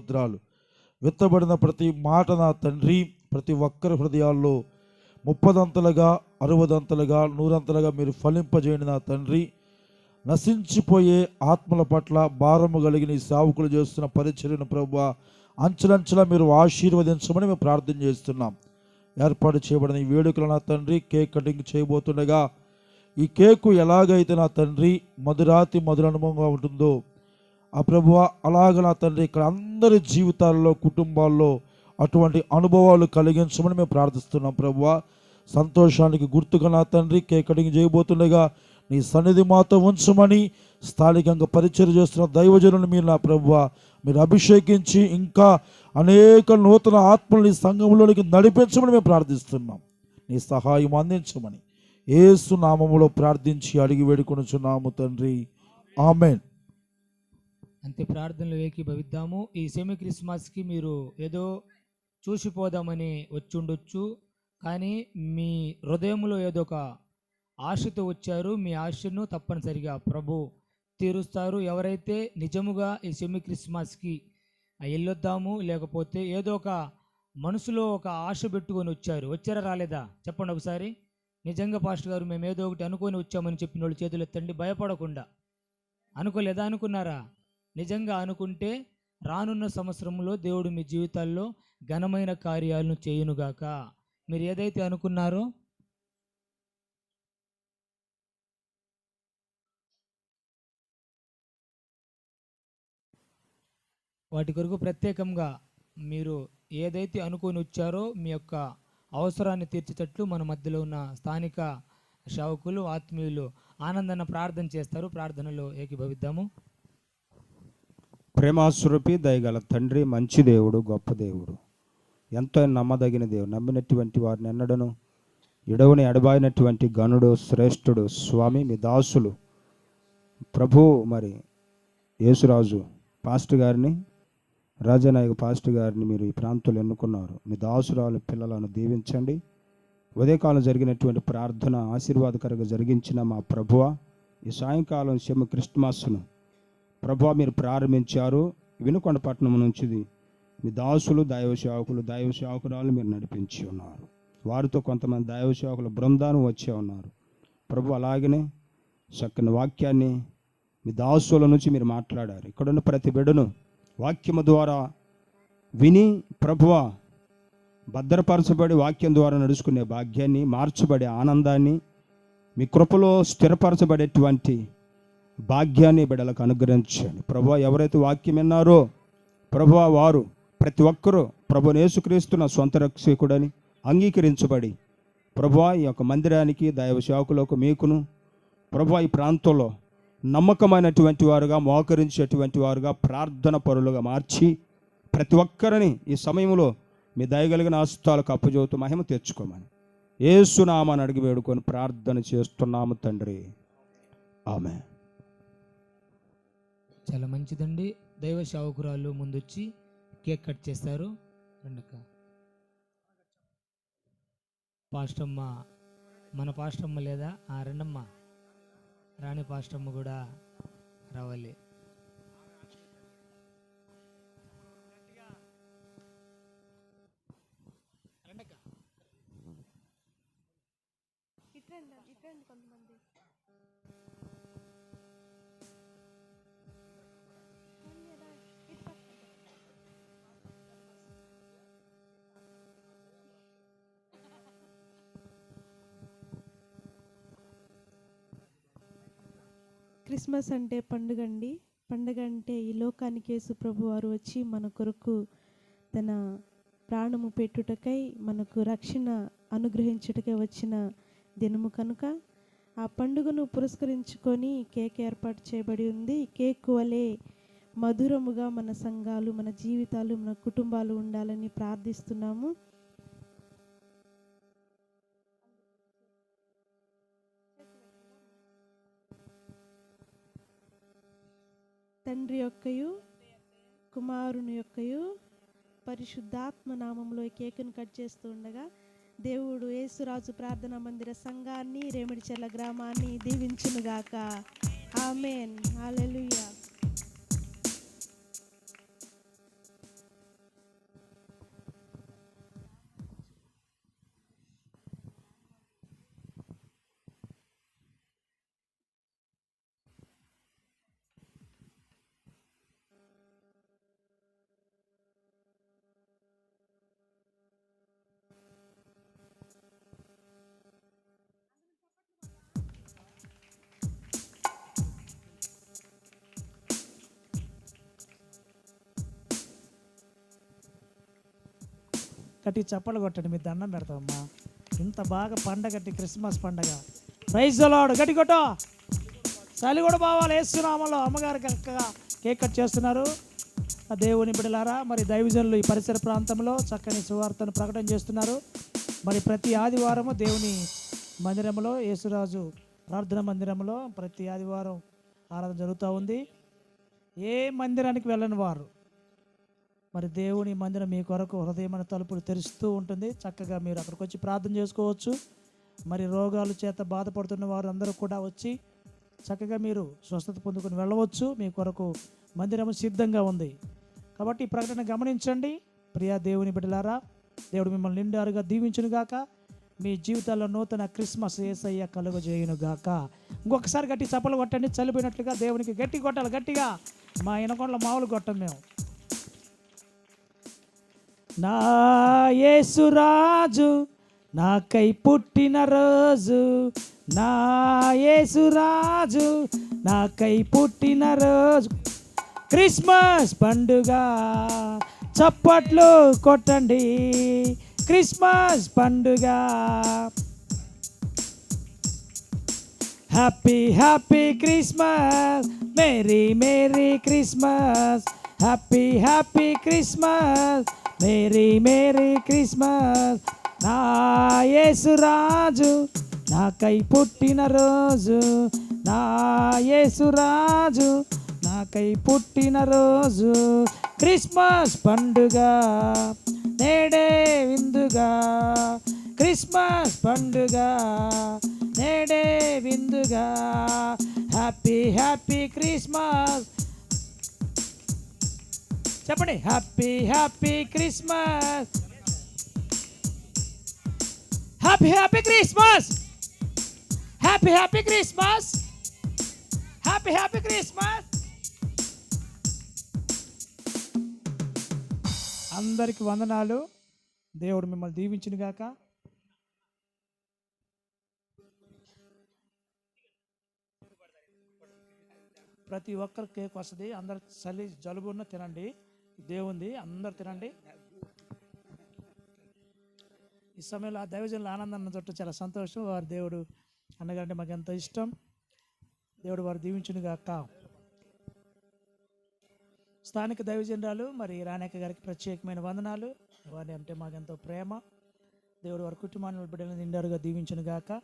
స్తోత్రాలు విత్తబడిన ప్రతి మాట నా తండ్రి ప్రతి ఒక్కరి హృదయాల్లో ముప్పదంతలుగా అరవదంతలుగా నూరంతలుగా మీరు ఫలింపజేయండి నా తండ్రి. నశించిపోయే ఆత్మల పట్ల భారము కలిగిన ఈ సేవకులు చేస్తున్న పరిచర్యను ప్రభు అంచెలంచెలా మీరు ఆశీర్వదించమని మేము ప్రార్థన చేస్తున్నాం. ఏర్పాటు చేయబడిన ఈ వేడుకలు నా తండ్రి కేక్ కటింగ్ చేయబోతుండగా ఈ కేకు ఎలాగైతే నా తండ్రి మధురాతి మధుర అనుభవంగా ఉంటుందో ఆ ప్రభువ అలాగ నా తండ్రి ఇక్కడ అందరి జీవితాల్లో కుటుంబాల్లో అటువంటి అనుభవాలు కలిగించమని మేము ప్రార్థిస్తున్నాం ప్రభువ. సంతోషానికి గుర్తుగా నా తండ్రి కేకటింగ్ చేయబోతుండగా నీ సన్నిధి మాతో ఉంచమని స్థానికంగా పరిచయం చేస్తున్న దైవజనులు మీరు నా ప్రభువ. మీరు అభిషేకించి ఇంకా అనేక నూతన ఆత్మల్ని సంఘంలోనికి నడిపించమని మేము ప్రార్థిస్తున్నాం. నీ సహాయం అందించమని ఏసు నామములో ప్రార్థించి అడిగి వేడుకొనుచున్నాము తండ్రి. ఆమెన్. అంతే ప్రార్థనలు ఏకీభవిద్దాము. ఈ సెమీ క్రిస్మస్కి మీరు ఏదో చూసిపోదామని వచ్చి ఉండొచ్చు కానీ మీ హృదయంలో ఏదో ఒక ఆశతో వచ్చారు. మీ ఆశను తప్పనిసరిగా ప్రభు తీరుస్తారు. ఎవరైతే నిజముగా ఈ సెమీ క్రిస్మస్కి వెళ్ళొద్దాము లేకపోతే ఏదో ఒక మనసులో ఒక ఆశ పెట్టుకొని వచ్చారు. వచ్చారా రాలేదా? చెప్పండి ఒకసారి. నిజంగా పాస్టర్ గారు మేము ఏదో ఒకటి అనుకొని వచ్చామని చెప్పిన వాళ్ళు చేతులు ఎత్తండి భయపడకుండా. అనుకోలేదా? అనుకున్నారా? నిజంగా అనుకుంటే రానున్న సంవత్సరంలో దేవుడు మీ జీవితాల్లో ఘనమైన కార్యాలను చేయునుగాక. మీరు ఏదైతే అనుకున్నారో వాటి కొరకు ప్రత్యేకంగా మీరు ఏదైతే అనుకుని వచ్చారో మీ యొక్క అవసరాన్ని తీర్చేటట్లు మన మధ్యలో ఉన్న స్థానిక శావకులు ఆత్మీయులు ఆనందాన్ని ప్రార్థన చేస్తారు. ప్రార్థనలో ఏకీభవిద్దాము. ప్రేమాస్వరూపి దయగల తండ్రి మంచి దేవుడు గొప్ప దేవుడు. ఎంతో నమ్మదగిన దేవుడు. నమ్మినటువంటి వారిని ఎన్నడను? ఎడవని ఎడబాయినటువంటి గనుడు శ్రేష్ఠుడు స్వామి మీ దాసులు. ప్రభు మరి యేసురాజు పాస్టర్ గారిని రాజానాయక పాస్టర్ గారిని మీరు ఈ ప్రాంతంలో ఎన్నుకున్నారు. మీ దాసురాలు పిల్లలను దీవించండి. ఉదయకాలం జరిగినటువంటి ప్రార్థన ఆశీర్వాదకరంగా జరిగించిన మా ప్రభువ ఈ సాయంకాలం శమ క్రిస్మస్ను ప్రభా మీరు ప్రారంభించారు. వినుకొండపట్నం నుంచి మీ దాసులు దైవ సేవకులు దైవ సేవకురాలు మీరు నడిపించి ఉన్నారు. వారితో కొంతమంది దైవ సేవకుల బృందాన్ని వచ్చే ఉన్నారు. ప్రభు అలాగనే చక్కని వాక్యాన్ని మీ దాసుల నుంచి మీరు మాట్లాడారు. ఇక్కడున్న ప్రతి బిడ్డను వాక్యము ద్వారా విని ప్రభువ భద్రపరచబడి వాక్యం ద్వారా నడుచుకునే భాగ్యాన్ని మార్చబడే ఆనందాన్ని మీ కృపలో స్థిరపరచబడేటువంటి భాగ్యాన్ని బిడలకు అనుగ్రహించండి. ప్రభు ఎవరైతే వాక్యం విన్నారో ప్రభు వారు ప్రతి ఒక్కరూ ప్రభు నేసుక్రీస్తున్న సొంత రక్షకుడని అంగీకరించబడి ప్రభు ఈ యొక్క మందిరానికి దైవ సేవకులకు మీకును ప్రభు ఈ ప్రాంతంలో నమ్మకమైనటువంటి వారుగా మోకరించేటువంటి వారుగా ప్రార్థన పరులుగా మార్చి ప్రతి ఒక్కరిని ఈ సమయంలో మీ దయగలిగిన ఆస్తాలకు అప్పజోతూ మహిమ తెచ్చుకోమని ఏసునామాని అడిగి వేడుకొని ప్రార్థన చేస్తున్నాము తండ్రి. ఆమె చాలా మంచిదండి. దైవ సేవకురాలు ముందొచ్చి కేక్ కట్ చేస్తారు. రెండక్క. పాస్టమ్మ. మన పాస్టమ్మ లేదా? ఆ రెండమ్మ. రాణి పాస్టమ్మ కూడా రావాలి. ఇట్రండి ఇట్రండి కొంతమంది. క్రిస్మస్ అంటే పండుగ అండి పండుగ అంటే ఈ లోకానికి యేసు ప్రభు వారు వచ్చి మన కొరకు తన ప్రాణము పెట్టుటకై మనకు రక్షణ అనుగ్రహించుటకై వచ్చిన దినము కనుక ఆ పండుగను పురస్కరించుకొని కేక్ ఏర్పాటు చేయబడి ఉంది. కేక్ వలె మధురముగా మన సంఘాలు మన జీవితాలు మన కుటుంబాలు ఉండాలని ప్రార్థిస్తున్నాము. తండ్రి యొక్కయు కుమారుని యొక్కయు పరిశుద్ధాత్మ నామంలో కేకును కట్ చేస్తూ ఉండగా దేవుడు యేసురాజు ప్రార్థనా మందిర సంఘాన్ని రేమిడిచెర్ల గ్రామాన్ని దీవించునుగాక. ఆమెన్. హల్లెలూయా. గట్టి చప్పలు కొట్టండి మీ దండం పెడతామమ్మా ఇంత బాగా పండగట్టి క్రిస్మస్ పండగ. ప్రైజ్ అలాడు గట్టి కొట్టో. చలి కూడా బావాలి వేస్తున్నామలో అమ్మగారు చక్కగా కేక్ కట్ చేస్తున్నారు. ఆ దేవుని బిడలారా మరి దైవజనులు ఈ పరిసర ప్రాంతంలో చక్కని సువార్తను ప్రకటన చేస్తున్నారు. మరి ప్రతి ఆదివారము దేవుని మందిరంలో యేసురాజు ప్రార్థన మందిరంలో ప్రతి ఆదివారం ఆరాధన జరుగుతూ ఉంది. ఏ మందిరానికి వెళ్ళని వారు? మరి దేవుని మందిరం మీ కొరకు హృదయమైన తలుపులు తెరుస్తూ ఉంటుంది. చక్కగా మీరు అక్కడికి వచ్చి ప్రార్థన చేసుకోవచ్చు. మరి రోగాల చేత బాధపడుతున్న వారు అందరూ కూడా వచ్చి చక్కగా మీరు స్వస్థత పొందుకొని వెళ్ళవచ్చు. మీ కొరకు మందిరం సిద్ధంగా ఉంది. కాబట్టి ఈ ప్రకటన గమనించండి. ప్రియా దేవుని బిడ్డలారా దేవుడు మిమ్మల్ని నిండారుగా దీవించునుగాక. మీ జీవితాల్లో నూతన క్రిస్మస్ ఏసయ్య కలుగజేయును గాక ఇంకొకసారి గట్టి చప్పలు కొట్టండి. చలిపోయినట్లుగా దేవునికి గట్టి కొట్టాలి. గట్టిగా మా ఇనకొండల మామూలు కొట్టం మేము. నా యేసురాజు నాకై పుట్టిన రోజు. నా యేసురాజు నాకై పుట్టిన రోజు. క్రిస్మస్ పండుగ చప్పట్లు కొట్టండి. క్రిస్మస్ పండుగ. Happy happy Christmas. Merry merry Christmas. Happy happy Christmas. Merry merry Christmas. నా యేసురాజు నాకై పుట్టిన రోజు. నా యేసురాజు నాకై పుట్టిన రోజు. క్రిస్మస్ పండుగ నేడే విందుగా. క్రిస్మస్ పండుగ నేడే విందుగా. Happy happy Christmas. చెప్పండి. Happy happy Christmas happy happy Christmas happy happy Christmas happy happy Christmas అందరికి వందనాలు. దేవుడు మిమ్మల్ని దీవించును గాక ప్రతి ఒక్కరు కేక్ వస్తుంది. అందరు చలి జలుబున్న తినండి. దేవుంది అందరు తినండి. ఈ సమయంలో ఆ దైవజనుల ఆనందం చుట్టూ చాలా సంతోషం. వారి దేవుడు అన్నగారంటే మాకు ఎంతో ఇష్టం. దేవుడు వారు దీవించును గాక. స్థానిక దైవజనరాలు మరి రాణేక గారికి ప్రత్యేకమైన వందనాలు. వారి అంటే మాకెంతో ప్రేమ. దేవుడు వారి కుటుంబాన్ని బిడ్డలను నిండారుగా దీవించును గాక.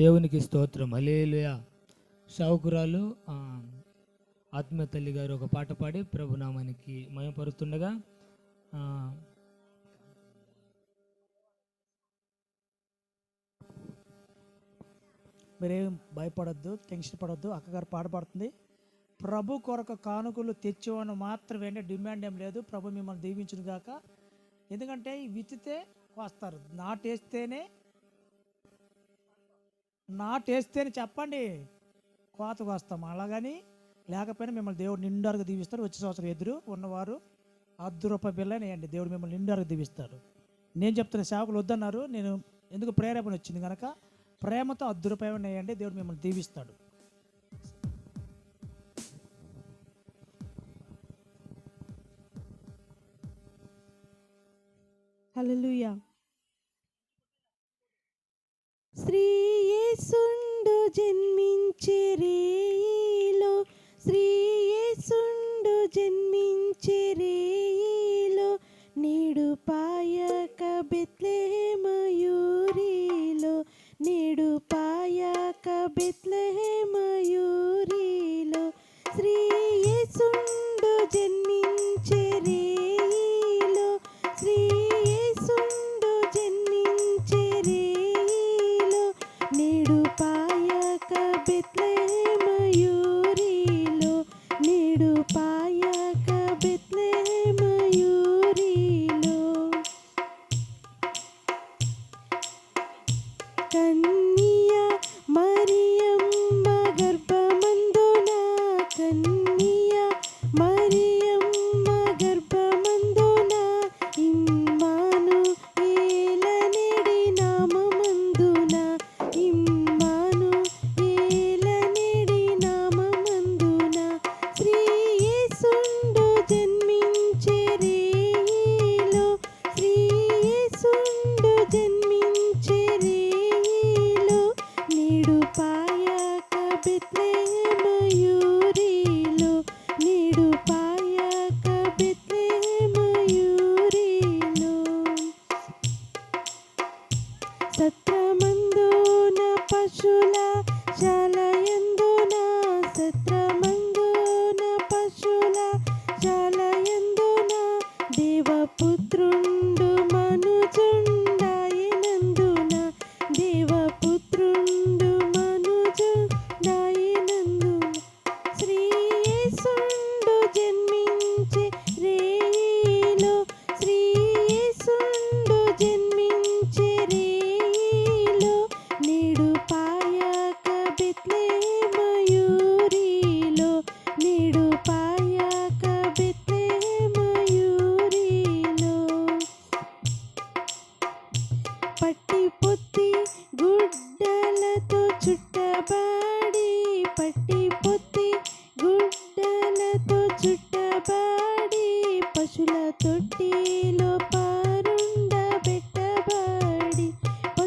దేవునికి స్తోత్రం. హలేలుయ షావుకురాలు ఆత్మీయ తల్లి గారు ఒక పాట పాడి ప్రభునామానికి మయపరుస్తుండగా మీరేం భయపడొద్దు టెన్షన్ పడొద్దు అక్కగారు పాట పాడుతుంది. ప్రభు కొరకు కానుకలు తెచ్చేవాను మాత్రమే డిమాండ్ ఏం లేదు. ప్రభు మిమ్మల్ని దీవించును గాక ఎందుకంటే విత్తితే వస్తారు. నాటేస్తేనే నాటేస్తేనే చెప్పండి. కోతకు వస్తాం. అలాగని లేకపోయినా మిమ్మల్ని దేవుడు నిండారుగా దీవిస్తారు వచ్చే సంవత్సరం ఎదురు ఉన్నవారు అర్ధ రూపాయి బిల్లని దేవుడు మిమ్మల్ని నిండారుగా దీవిస్తాడు. నేను చెప్తున్న సేవకులు వద్దన్నారు. నేను ఎందుకు ప్రేరేపణ వచ్చింది కనుక ప్రేమతో అర్ధ రూపాయలు వేయండి. దేవుడు మిమ్మల్ని దీవిస్తాడు. హలో శ్రీ యేసుండు రేయిలో శ్రీ యేసుండు రేయిలో నేడు పాయక బెత్లెహేమయూరిలో. నేడు పాయక బెత్లెహేమయూరిలో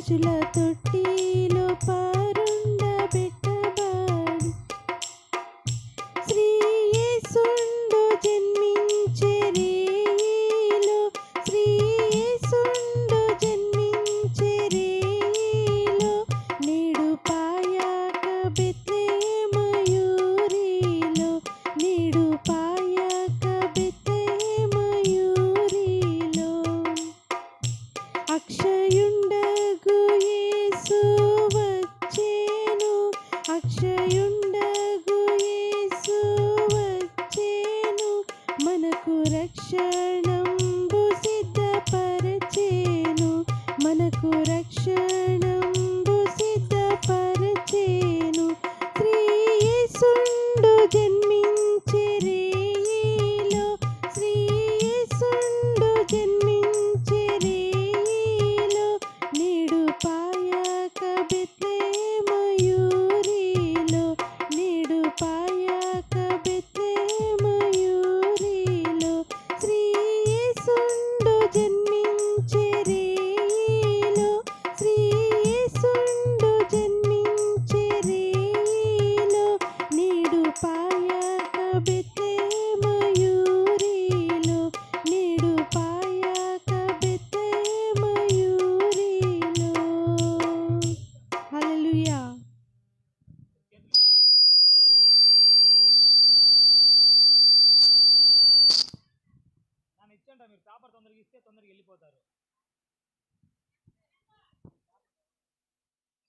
పశుల తొట్టిలో పారుండబెట్టి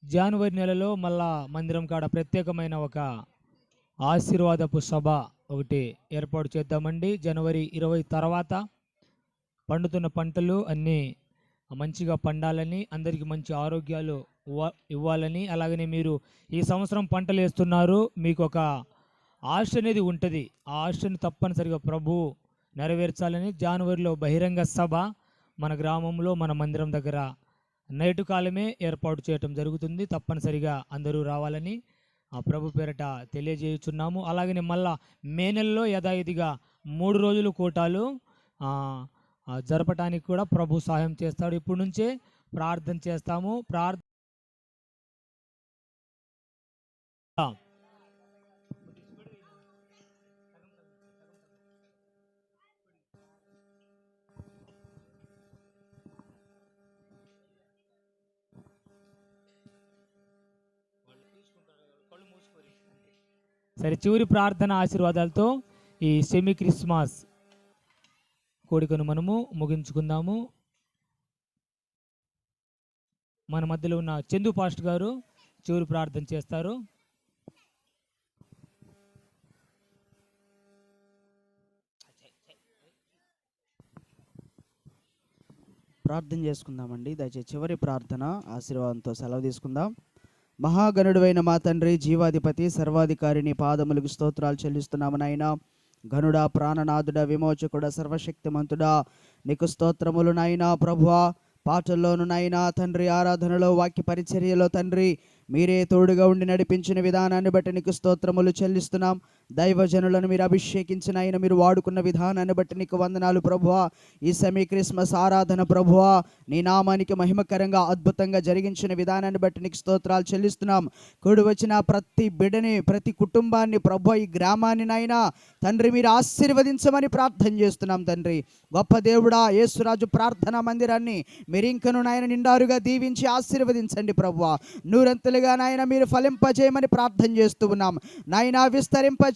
జనవరి నెలలో మళ్ళా మందిరం కాడ ప్రత్యేకమైన ఒక ఆశీర్వాదపు సభ ఒకటి ఏర్పాటు చేద్దామండి. జనవరి ఇరవై తర్వాత పండుతున్న పంటలు అన్నీ మంచిగా పండాలని అందరికీ మంచి ఆరోగ్యాలు ఇవ్వ- ఇవ్వాలని అలాగనే మీరు ఈ సంవత్సరం పంటలు వేస్తున్నారు మీకు ఒక ఆశ అనేది ఉంటుంది. ఆ ఆశను తప్పనిసరిగా ప్రభు నెరవేర్చాలని జనవరిలో బహిరంగ సభ మన గ్రామంలో మన మందిరం దగ్గర నైటు కాలమే ఏర్పాటు చేయటం జరుగుతుంది. తప్పనిసరిగా అందరూ రావాలని ఆ ప్రభు పేరట తెలియజేయుచున్నాము. అలాగనే మళ్ళా మే నెలలో యథాయిధిగా మూడు రోజులు కూటాలు జరపటానికి కూడా ప్రభు సహాయం చేస్తాడు. ఇప్పుడు నుంచే ప్రార్థన చేస్తాము. ప్రార్థ సరే చివరి ప్రార్థన ఆశీర్వాదాలతో ఈ సెమీ క్రిస్మస్ కోడికను మనము ముగించుకుందాము. మన మధ్యలో ఉన్న చందు పాస్ట్ గారు చివరి ప్రార్థన చేస్తారు. ప్రార్థన చేసుకుందామండి. దయచేసి చివరి ప్రార్థన ఆశీర్వాదంతో సెలవు తీసుకుందాం. మహాగణుడువైన మా తండ్రి జీవాధిపతి సర్వాధికారిని పాదములకు స్తోత్రాలు చెల్లిస్తున్నాము నాయన. గనుడా ప్రాణనాథుడ విమోచకుడ సర్వశక్తిమంతుడా నీకు స్తోత్రములు ప్రభువ ప్రభువా. పాటల్లోను తండ్రి ఆరాధనలో వాక్య పరిచర్యలో తండ్రి మీరే తోడుగా ఉండి నడిపించిన విధానాన్ని బట్టి నీకు స్తోత్రములు చెల్లిస్తున్నాం. దైవజనులను మీరు అభిషేకించిన ఆయన మీరు వాడుకున్న విధానాన్ని బట్టి నీకు వందనాలు ప్రభువా. ఈ సమీ క్రిస్మస్ ఆరాధన ప్రభువా నీ నామానికి మహిమకరంగా అద్భుతంగా జరిగించిన విధానాన్ని బట్టి నీకు స్తోత్రాలు చెల్లిస్తున్నాం. కూడి వచ్చిన ప్రతి బిడని ప్రతి కుటుంబాన్ని ప్రభు ఈ గ్రామాన్ని నాయనా తండ్రి మీరు ఆశీర్వదించమని ప్రార్థన చేస్తున్నాం తండ్రి. గొప్ప దేవుడా యేసురాజు ప్రార్థనా మందిరాన్ని మీరు ఇంకను నాయన నిండారుగా దీవించి ఆశీర్వదించండి ప్రభువా. నూరంతల నాయన మీరు ఫలింపజేయమని ప్రార్థన చేస్తూ ఉన్నాం. నాయన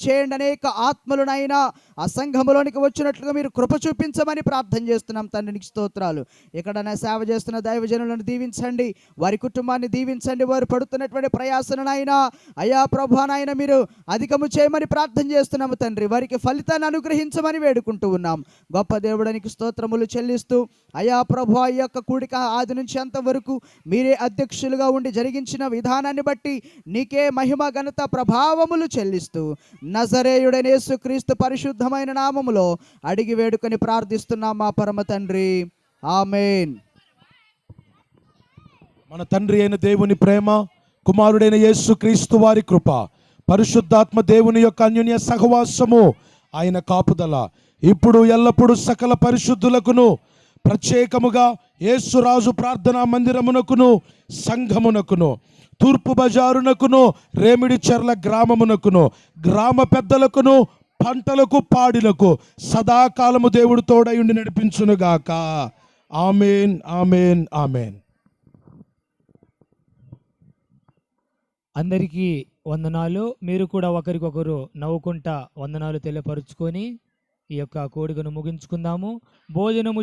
చేయండి. అనేక ఆత్మలునైనా ఆ సంఘములోనికి వచ్చినట్లుగా మీరు కృప చూపించమని ప్రార్థన చేస్తున్నాం తండ్రికి స్తోత్రాలు. ఎక్కడైనా సేవ చేస్తున్న దైవజనులను దీవించండి. వారి కుటుంబాన్ని దీవించండి. వారు పడుతున్నటువంటి ప్రయాసనైనా అయా ప్రభు నాయన మీరు అధికము చేయమని ప్రార్థన చేస్తున్నాము తండ్రి. వారికి ఫలితాన్ని అనుగ్రహించమని వేడుకుంటూ ఉన్నాం. గొప్ప దేవుడానికి స్తోత్రములు చెల్లిస్తూ అయా ప్రభు ఈ యొక్క కూడిక ఆది నుంచి అంతవరకు మీరే అధ్యక్షులుగా ఉండి జరిగించిన విధానాన్ని బట్టి నీకే మహిమ ఘనత ప్రభావములు చెల్లిస్తూ నజరేయుడైన యేసుక్రీస్తు పరిశుద్ధమైన నామములో అడిగి వేడుకొని ప్రార్థిస్తున్నాం మా పరమ తండ్రి. ఆమెన్. మన తండ్రి అయిన దేవుని ప్రేమ కుమారుడైన యేసు క్రీస్తు వారి కృప పరిశుద్ధాత్మ దేవుని యొక్క అన్యోన్య సహవాసము ఆయన కాపుదల. ఇప్పుడు ఎల్లప్పుడూ సకల పరిశుద్ధులకును ప్రత్యేకముగా యేసురాజు ప్రార్థనా మందిరమునకును సంఘమునకును తూర్పు బజారునకును రేమిడిచెర్ల గ్రామమునకును గ్రామ పెద్దలకును పంటలకు పాడిలకు సదాకాలము దేవుడు తోడయుండి నడిపించునుగాక. Amen amen amen. అందరికీ వందనాలు. మీరు కూడా ఒకరికొకరు నవ్వుకుంటా వందనాలు తెలియపరుచుకొని ఈ యొక్క కోడికను ముగించుకుందాము. భోజనము